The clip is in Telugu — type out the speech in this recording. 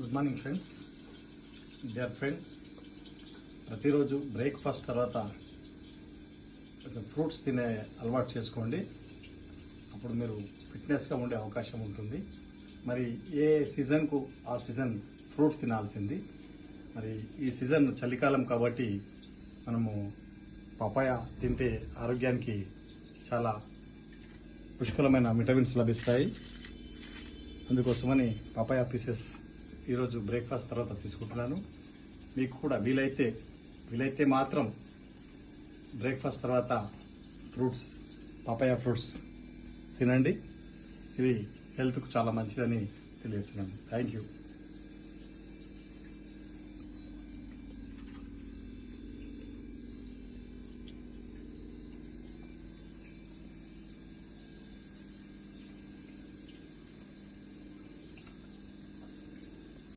Good morning friends. Dear friend ప్రతిరోజు బ్రేక్ఫాస్ట్ తర్వాత ఫ్రూట్స్ తినే అలవాటు చేసుకోండి. అప్పుడు మీరు ఫిట్నెస్గా ఉండే అవకాశం ఉంటుంది. మరి ఏ సీజన్కు ఆ సీజన్ ఫ్రూట్ తినాల్సింది? మరి ఈ సీజన్ చలికాలం కాబట్టి మనము పపాయ తింటే ఆరోగ్యానికి చాలా పుష్కలమైన విటమిన్స్ లభిస్తాయి. అందుకోసమని పపాయ పీసెస్ ఈరోజు బ్రేక్ఫాస్ట్ తర్వాత తీసుకుంటున్నాను. మీకు కూడా వీలైతే వీలైతే మాత్రం బ్రేక్ఫాస్ట్ తర్వాత ఫ్రూట్స్ పపాయ ఫ్రూట్స్ తినండి. ఇది హెల్త్కు చాలా మంచిదని తెలియజేస్తున్నాను. Thank you.